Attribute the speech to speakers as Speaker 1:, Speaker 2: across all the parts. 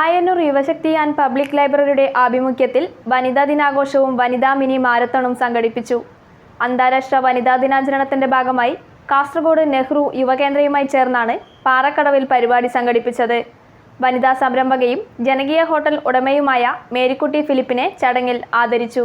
Speaker 1: Ayannur Yuvashakthi and public ലൈബ്രറിയുടെ ആഭിമുഖ്യത്തിൽ വനിതാ ദിനാഘോഷവും വനിതാ മിനി മാരത്തണും സംഘടിപ്പിച്ചു. അന്താരാഷ്ട്ര വനിതാ ദിനാചരണത്തിന്റെ ഭാഗമായി കാസർഗോഡ് നെഹ്റു യുവകേന്ദ്രയുമായി ചേർന്നാണ് പാറക്കടവിൽ പരിപാടി സംഘടിപ്പിച്ചത്. വനിതാ സംരംഭകയും ജനകീയ ഹോട്ടൽ ഉടമയുമായ മേരിക്കുട്ടി ഫിലിപ്പിനെ ചടങ്ങിൽ ആദരിച്ചു.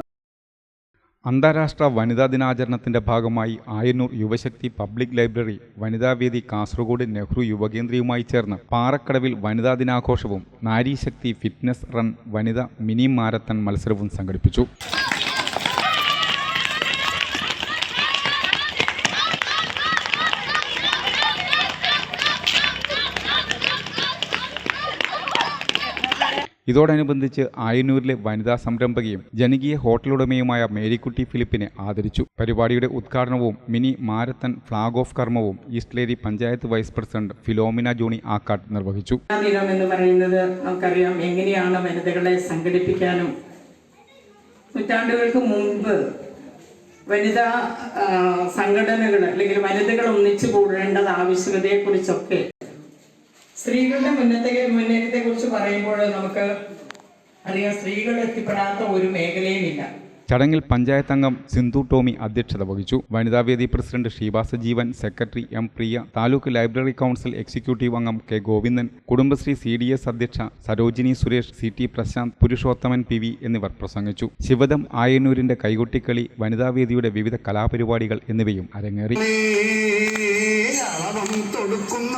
Speaker 2: അന്താരാഷ്ട്ര വനിതാ ദിനാചരണത്തിന്റെ ഭാഗമായി ആയന്നൂർ യുവശക്തി പബ്ലിക് ലൈബ്രറി വനിതാവേദി കാസർഗോഡ് നെഹ്റു യുവകേന്ദ്രയുമായി ചേർന്ന് പാറക്കടവിൽ വനിതാ ദിനാഘോഷവും നാരീശക്തി ഫിറ്റ്നസ് റൺ വനിതാ മിനി മാരത്തൺ മത്സരവും സംഘടിപ്പിച്ചു. ഇതോടനുബന്ധിച്ച് ആയനൂരിലെ വനിതാ സംരംഭകയും ജനകീയ ഹോട്ടലുടമയുമായ മേരിക്കുട്ടി ഫിലിപ്പിനെ ആദരിച്ചു. പരിപാടിയുടെ ഉദ്ഘാടനവും മിനി മാരത്തൺ ഫ്ളാഗ് ഓഫ് കർമ്മവും east Eleri panchayat vice president Philomina Johny Akkattu നിർവഹിച്ചു.
Speaker 3: എന്ന് പറയുന്നത് നമുക്കറിയാം എങ്ങനെയാണ് വനിതകളെ സംഘടിപ്പിക്കാനും നൂറ്റാണ്ടുകൾക്ക് മുമ്പ് വനിതാ സംഘടനകൾ അല്ലെങ്കിൽ വനിതകൾ ഒന്നിച്ചു കൂടേണ്ടത് ആവശ്യകതയെക്കുറിച്ചൊക്കെ സ്ത്രീകളുടെ മുന്നത്തെ മുന്നേറ്റത്തെ കുറിച്ച് പറയുമ്പോൾ നമുക്ക് അറിയാം സ്ത്രീകൾ എത്തിപ്പെടാത്ത ഒരു മേഖലയും ഇല്ല
Speaker 2: ചടങ്ങിൽ പഞ്ചായത്ത് അംഗം സിന്ധു ടോമി അധ്യക്ഷത വഹിച്ചു. വനിതാവേദി president Sheeba Sajeevan secretary M Priya taluk library council executive അംഗം K Govindan Kudumbashree C D S അധ്യക്ഷ Sarojini Suresh C T Prashanth Purushothaman P V എന്നിവർ പ്രസംഗിച്ചു. ശിവദം ആയന്നൂരിന്റെ കൈകൊട്ടിക്കളി വനിതാവേദിയുടെ വിവിധ കലാപരിപാടികൾ എന്നിവയും അരങ്ങേറി.
Speaker 4: തൊടുക്കുന്ന